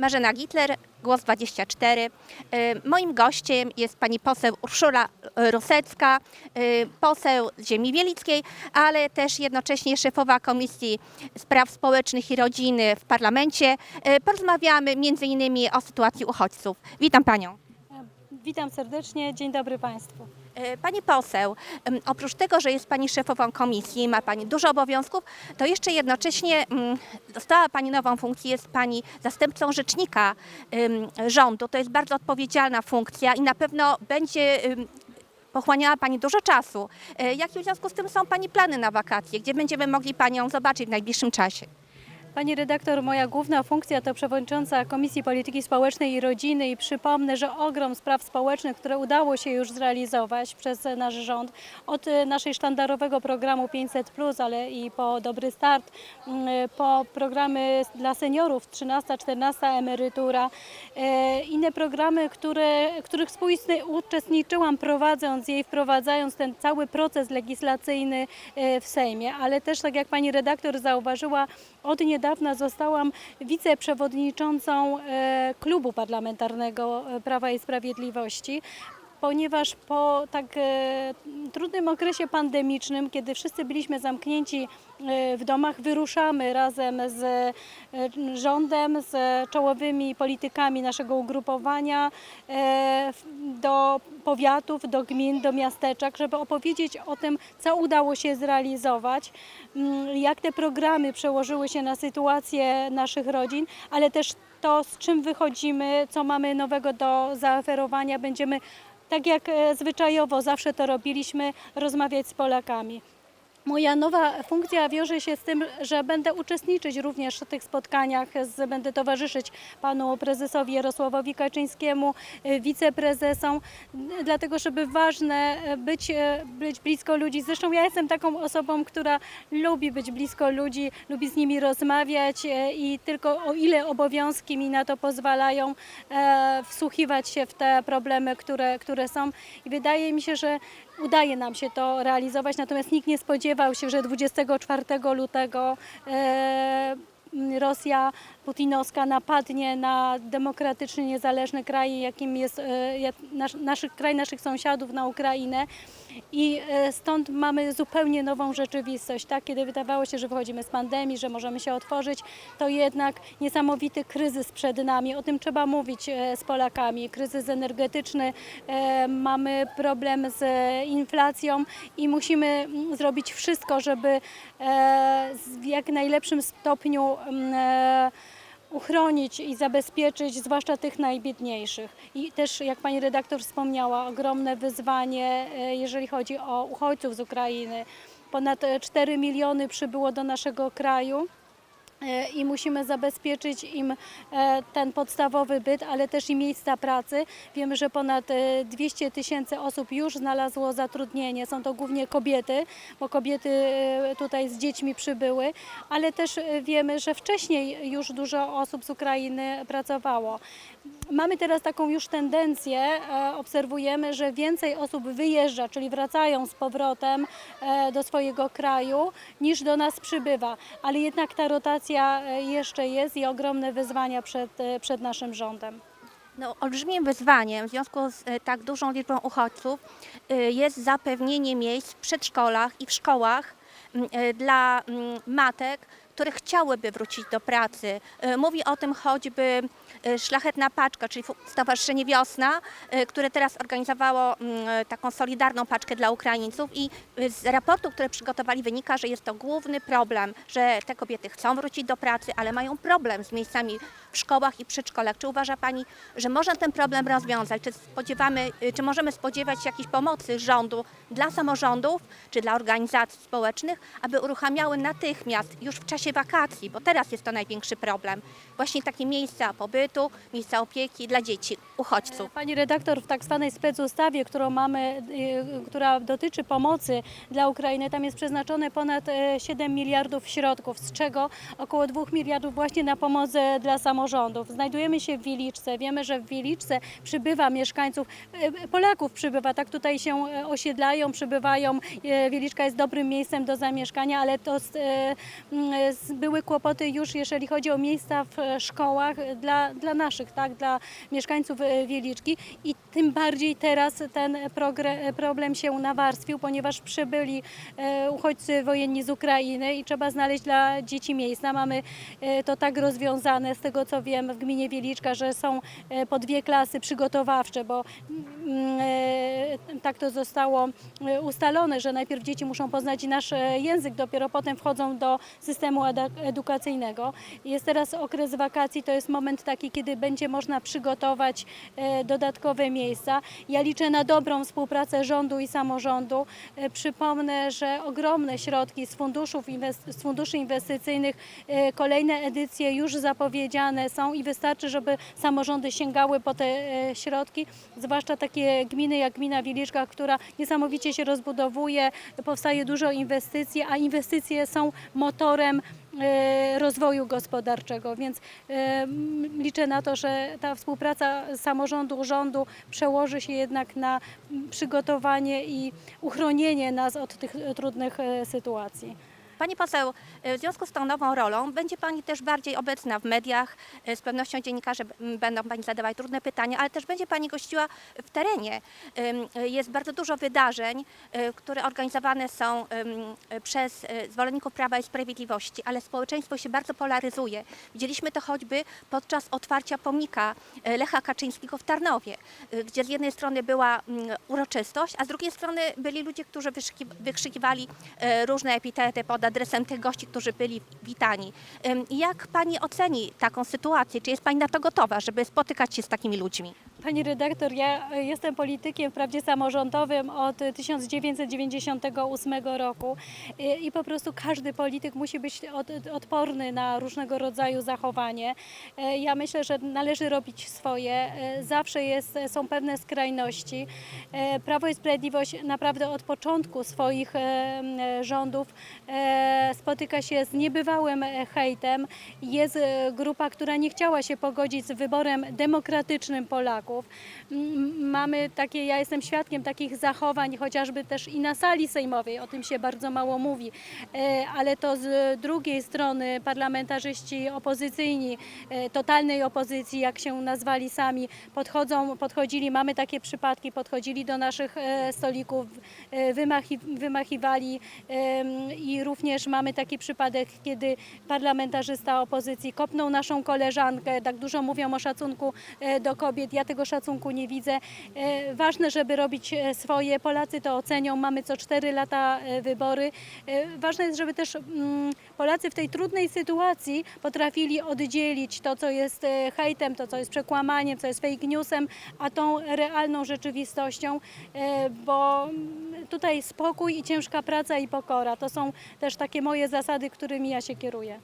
Marzena Gitler, Głos 24. Y, Moim gościem jest pani poseł Urszula y, Rusecka, y, poseł ziemi wielickiej, ale też jednocześnie szefowa Komisji Spraw Społecznych i Rodziny w parlamencie. Porozmawiamy innymi o sytuacji uchodźców. Witam panią. Witam serdecznie, dzień dobry Państwu. E, Pani poseł, oprócz tego, że jest Pani szefową komisji, ma Pani dużo obowiązków, to jeszcze jednocześnie mm, dostała Pani nową funkcję, jest Pani zastępcą rzecznika rządu. To jest bardzo odpowiedzialna funkcja i na pewno będzie pochłaniała Pani dużo czasu. E, Jakie w związku z tym są Pani plany na wakacje? Gdzie będziemy mogli Panią zobaczyć w najbliższym czasie? Pani redaktor, moja główna funkcja to przewodnicząca Komisji Polityki Społecznej i Rodziny i przypomnę, że ogrom spraw społecznych, które udało się już zrealizować przez nasz rząd, od naszej sztandarowego programu 500+, ale i po Dobry Start, mm, po programy dla seniorów, 13, 14 emerytura, e, inne programy, które, których współuczestniczyłam prowadząc je i wprowadzając ten cały proces legislacyjny e, w Sejmie, ale też tak jak pani redaktor zauważyła, od niedawna zostałam wiceprzewodniczącą e, klubu parlamentarnego e, Prawa i Sprawiedliwości. Ponieważ po tak e, trudnym okresie pandemicznym, kiedy wszyscy byliśmy zamknięci e, w domach, wyruszamy razem z e, rządem, z czołowymi politykami naszego ugrupowania do powiatów, do gmin, do miasteczek, żeby opowiedzieć o tym, co udało się zrealizować, mm, jak te programy przełożyły się na sytuację naszych rodzin, ale też to, z czym wychodzimy, co mamy nowego do zaoferowania. Będziemy, tak jak e, zwyczajowo zawsze to robiliśmy, rozmawiać z Polakami. Moja nowa funkcja wiąże się z tym, że będę uczestniczyć również w tych spotkaniach, będę towarzyszyć panu prezesowi Jarosławowi Kaczyńskiemu, y, wiceprezesom, y, dlatego żeby ważne y, być, być blisko ludzi. Zresztą ja jestem taką osobą, która lubi być blisko ludzi, lubi z nimi rozmawiać i tylko o ile obowiązki mi na to pozwalają, e, wsłuchiwać się w te problemy, które, które są. I wydaje mi się, że udaje nam się to realizować, natomiast nikt nie spodziewał się, że 24 lutego e, Rosja putinowska napadnie na demokratyczny, niezależny kraj, jakim jest e, nasz, naszych, kraj naszych sąsiadów na Ukrainę. I e, stąd mamy zupełnie nową rzeczywistość. Tak? Kiedy wydawało się, że wychodzimy z pandemii, że możemy się otworzyć, to jednak niesamowity kryzys przed nami. O tym trzeba mówić e, z Polakami. Kryzys energetyczny, e, mamy problem z inflacją i musimy mm, zrobić wszystko, żeby w jak najlepszym stopniu mm, uchronić i zabezpieczyć zwłaszcza tych najbiedniejszych. I też, jak pani redaktor wspomniała, ogromne wyzwanie, e, jeżeli chodzi o uchodźców z Ukrainy. Ponad e, 4 miliony przybyło do naszego kraju. E, i musimy zabezpieczyć im e, ten podstawowy byt, ale też i miejsca pracy. Wiemy, że ponad e, 200 tysięcy osób już znalazło zatrudnienie. Są to głównie kobiety, bo kobiety e, tutaj z dziećmi przybyły, ale też e, wiemy, że wcześniej już dużo osób z Ukrainy pracowało. Mamy teraz taką już tendencję, e, obserwujemy, że więcej osób wyjeżdża, czyli wracają z powrotem e, do swojego kraju, niż do nas przybywa. Ale jednak ta rotacja e, jeszcze jest i ogromne wyzwania przed, przed naszym rządem. No, olbrzymim wyzwaniem w związku z tak dużą liczbą uchodźców jest zapewnienie miejsc w przedszkolach i w szkołach m, e, dla mm, matek, które chciałyby wrócić do pracy. E, Mówi o tym choćby e, Szlachetna Paczka, czyli Stowarzyszenie Wiosna, e, które teraz organizowało mm, taką solidarną paczkę dla Ukraińców i z raportu, które przygotowali wynika, że jest to główny problem, że te kobiety chcą wrócić do pracy, ale mają problem z miejscami w szkołach i przedszkolach. Czy uważa Pani, że można ten problem rozwiązać? Czy spodziewamy, czy możemy spodziewać się jakiejś pomocy rządu dla samorządów, czy dla organizacji społecznych, aby uruchamiały natychmiast, już w czasie wakacji, bo teraz jest to największy problem, właśnie takie miejsca pobytu, miejsca opieki dla dzieci, uchodźców? Pani redaktor, w tak zwanej specustawie, którą mamy, y, która dotyczy pomocy dla Ukrainy, tam jest przeznaczone ponad e, 7 miliardów środków, z czego około 2 miliardów właśnie na pomoc dla samorządów. Znajdujemy się w Wiliczce. Wiemy, że w Wiliczce przybywa mieszkańców, e, Polaków przybywa, tak tutaj się osiedlają, przybywają. Wiliczka jest dobrym miejscem do zamieszkania, ale to z, m, z- były kłopoty już, jeżeli chodzi o miejsca w e, szkołach e, dla, dla naszych, tak, dla mieszkańców e, Wieliczki i tym bardziej teraz ten problem się nawarstwił, ponieważ przybyli uchodźcy wojenni z Ukrainy i trzeba znaleźć dla dzieci miejsca. Mamy to tak rozwiązane, z tego co wiem, w gminie Wieliczka, że są po dwie klasy przygotowawcze, bo tak to zostało e, ustalone, że najpierw dzieci muszą poznać nasz e, język, dopiero potem wchodzą do systemu edukacyjnego. Jest teraz okres wakacji, to jest moment taki, kiedy będzie można przygotować e, dodatkowe miejsca. Ja liczę na dobrą współpracę rządu i samorządu. E, Przypomnę, że ogromne środki z, funduszów z funduszy inwestycyjnych, e, kolejne edycje już zapowiedziane są i wystarczy, żeby samorządy sięgały po te e, środki, zwłaszcza takie gminy jak gmina Wieliczka, która niesamowicie się rozbudowuje, powstaje dużo inwestycji, a inwestycje są motorem e, rozwoju gospodarczego, więc e, liczę na to, że ta współpraca samorządu, rządu przełoży się jednak na przygotowanie i uchronienie nas od tych trudnych e, sytuacji. Pani poseł, e, w związku z tą nową rolą będzie Pani też bardziej obecna w mediach. E, Z pewnością dziennikarze będą Pani zadawać trudne pytania, ale też będzie Pani gościła w terenie. E, Jest bardzo dużo wydarzeń, które organizowane są przez zwolenników Prawa i Sprawiedliwości, ale społeczeństwo się bardzo polaryzuje. Widzieliśmy to choćby podczas otwarcia pomnika Lecha Kaczyńskiego w Tarnowie, gdzie z jednej strony była uroczystość, a z drugiej strony byli ludzie, którzy wykrzyki- wykrzykiwali różne epitety pod adresem tych gości, którzy byli witani. Jak Pani oceni taką sytuację? Czy jest Pani na to gotowa, żeby spotykać się z takimi ludźmi? Pani redaktor, ja e, jestem politykiem wprawdzie samorządowym od e, 1998 roku i po prostu każdy polityk musi być od, odporny na różnego rodzaju zachowanie. E, Ja myślę, że należy robić swoje. E, Zawsze jest, są pewne skrajności. Prawo i Sprawiedliwość naprawdę od początku swoich rządów spotyka się z niebywałym hejtem. Jest grupa, która nie chciała się pogodzić z wyborem demokratycznym Polaków. M, Mamy takie, ja jestem świadkiem takich zachowań, chociażby też i na sali sejmowej, o tym się bardzo mało mówi, E, ale to z drugiej strony parlamentarzyści opozycyjni, e, totalnej opozycji, jak się nazwali sami, podchodzą, podchodzili, mamy takie przypadki, podchodzili do naszych e, stolików, wymachi, wymachiwali i również mamy taki przypadek, kiedy parlamentarzysta opozycji kopnął naszą koleżankę, tak dużo mówią o szacunku do kobiet, ja tego szacunku nie widzę. E, Ważne, żeby robić e, swoje, Polacy to ocenią, mamy co cztery lata e, wybory. Ważne jest, żeby też mm, Polacy w tej trudnej sytuacji potrafili oddzielić to, co jest hejtem, to, co jest przekłamaniem, co jest fake newsem, a tą realną rzeczywistością, bo mm, tutaj spokój i ciężka praca i pokora to są też takie moje zasady, którymi ja się kieruję.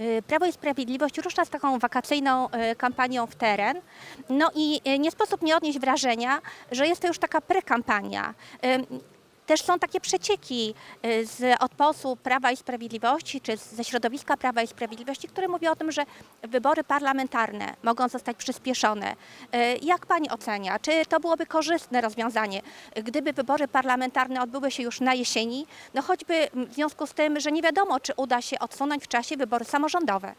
Y, Prawo i Sprawiedliwość rusza z taką wakacyjną y, kampanią w teren. No i y, nie sposób nie odnieść wrażenia, że jest to już taka prekampania. Też są takie przecieki y, z od Prawa i Sprawiedliwości, czy ze środowiska Prawa i Sprawiedliwości, które mówią o tym, że wybory parlamentarne mogą zostać przyspieszone. Y, Jak Pani ocenia? Czy to byłoby korzystne rozwiązanie, gdyby wybory parlamentarne odbyły się już na jesieni, no choćby w związku z tym, że nie wiadomo, czy uda się odsunąć w czasie wybory samorządowe?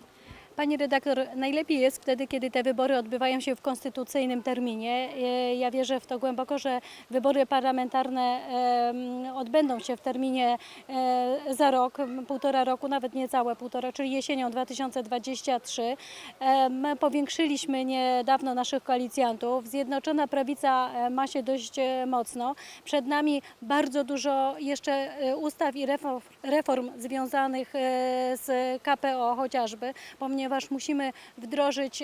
Pani redaktor, najlepiej jest wtedy, kiedy te wybory odbywają się w konstytucyjnym terminie. E, Ja wierzę w to głęboko, że wybory parlamentarne odbędą się w terminie e, za rok, półtora roku, nawet niecałe półtora, czyli jesienią 2023. E, My powiększyliśmy niedawno naszych koalicjantów. Zjednoczona Prawica e, ma się dość mocno. Przed nami bardzo dużo jeszcze ustaw i reform, reform związanych z KPO chociażby, ponieważ musimy wdrożyć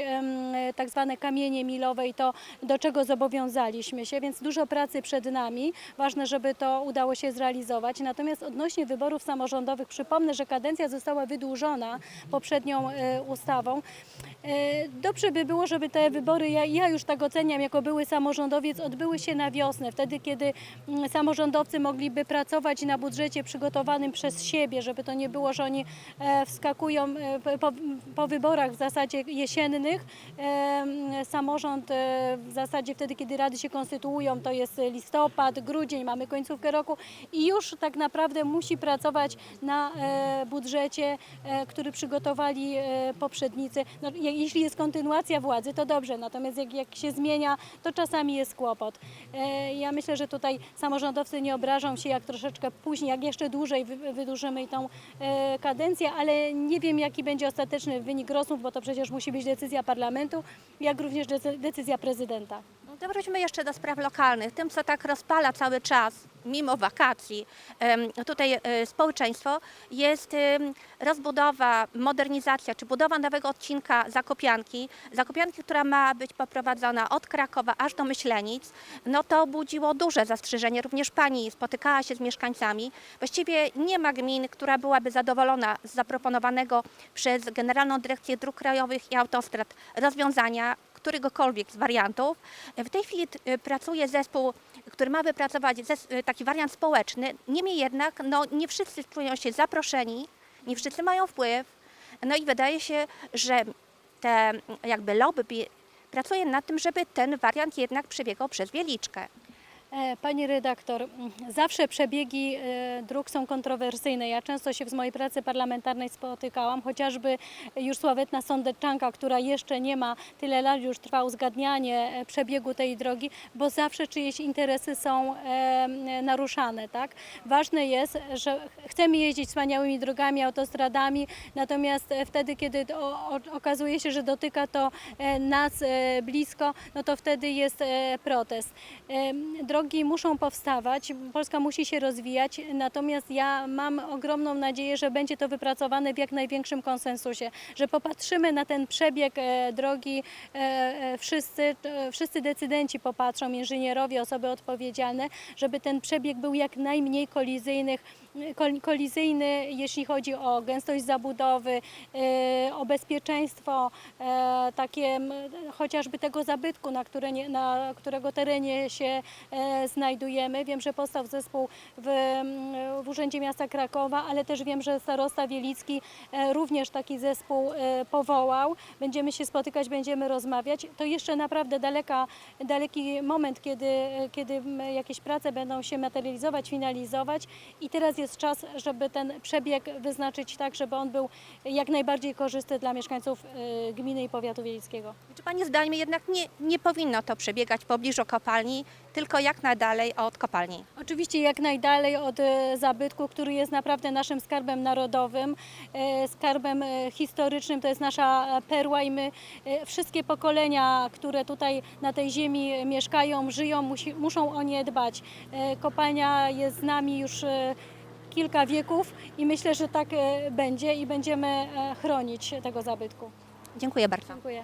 tak zwane kamienie milowe i to, do czego zobowiązaliśmy się, więc dużo pracy przed nami. Ważne, żeby to udało się zrealizować. Natomiast odnośnie wyborów samorządowych, przypomnę, że kadencja została wydłużona poprzednią e, ustawą. E, Dobrze by było, żeby te wybory, ja, ja już tak oceniam jako były samorządowiec, odbyły się na wiosnę, wtedy kiedy mm, samorządowcy mogliby pracować na budżecie przygotowanym przez siebie, żeby to nie było, że oni e, wskakują po, po wyborach w zasadzie jesiennych. Samorząd e, w zasadzie wtedy, kiedy rady się konstytuują, to jest listopad, grudzień, mamy końcówkę roku i już tak naprawdę musi pracować na e, budżecie, e, który przygotowali poprzednicy. No, je- jeśli jest kontynuacja władzy, to dobrze, natomiast jak, jak się zmienia, to czasami jest kłopot. Ja myślę, że tutaj samorządowcy nie obrażą się, jak troszeczkę później, jak jeszcze dłużej wy- wydłużymy tą kadencję, ale nie wiem, jaki będzie ostateczny wynik rozmów, bo to przecież musi być decyzja parlamentu, jak również decy- decyzja prezydenta. To wróćmy jeszcze do spraw lokalnych. Tym, co tak rozpala cały czas, mimo wakacji, tutaj e, społeczeństwo, jest rozbudowa, modernizacja czy budowa nowego odcinka Zakopianki. Zakopianki, która ma być poprowadzona od Krakowa aż do Myślenic. No to budziło duże zastrzeżenie. Również pani spotykała się z mieszkańcami. Właściwie nie ma gmin, która byłaby zadowolona z zaproponowanego przez Generalną Dyrekcję Dróg Krajowych i Autostrad rozwiązania, któregokolwiek z wariantów. W tej chwili t- pracuje zespół, który ma wypracować zes- taki wariant społeczny. Niemniej jednak no, nie wszyscy czują się zaproszeni, nie wszyscy mają wpływ. No i wydaje się, że te jakby lobby pracuje nad tym, żeby ten wariant jednak przebiegał przez Wieliczkę. E, Pani redaktor, zawsze przebiegi e, dróg są kontrowersyjne. Ja często się w mojej pracy parlamentarnej spotykałam, chociażby już sławetna sądeczanka, która jeszcze nie ma tyle lat, już trwa uzgadnianie e, przebiegu tej drogi, bo zawsze czyjeś interesy są naruszane. Tak? Ważne jest, że ch- chcemy jeździć wspaniałymi drogami, autostradami, natomiast wtedy, kiedy okazuje się, że dotyka to nas blisko, no to wtedy jest protest. Em, Drogi muszą powstawać, Polska musi się rozwijać, natomiast ja mam ogromną nadzieję, że będzie to wypracowane w jak największym konsensusie, że popatrzymy na ten przebieg e, drogi, e, e, wszyscy, wszyscy decydenci popatrzą, inżynierowie, osoby odpowiedzialne, żeby ten przebieg był jak najmniej kolizyjnych, kol- kolizyjny, jeśli chodzi o gęstość zabudowy, e, o bezpieczeństwo, e, takie chociażby tego zabytku, na, które na którego terenie się e, znajdujemy. Wiem, że powstał zespół w, w Urzędzie Miasta Krakowa, ale też wiem, że starosta Wielicki również taki zespół powołał. Będziemy się spotykać, będziemy rozmawiać. To jeszcze naprawdę daleka, daleki moment, kiedy, kiedy jakieś prace będą się materializować, finalizować i teraz jest czas, żeby ten przebieg wyznaczyć tak, żeby on był jak najbardziej korzystny dla mieszkańców e, gminy i powiatu wiejskiego. Czy Pani zdaniem jednak nie, nie powinno to przebiegać w pobliżu kopalni, tylko jak najdalej od kopalni? Oczywiście jak najdalej od e, zabytku, który jest naprawdę naszym skarbem narodowym, e, skarbem historycznym, to jest nasza perła i my, wszystkie pokolenia, które tutaj na tej ziemi mieszkają, żyją, musi, muszą o nie dbać. Kopalnia jest z nami już kilka wieków i myślę, że tak e, będzie i będziemy e, chronić tego zabytku. Dziękuję bardzo. Dziękuję.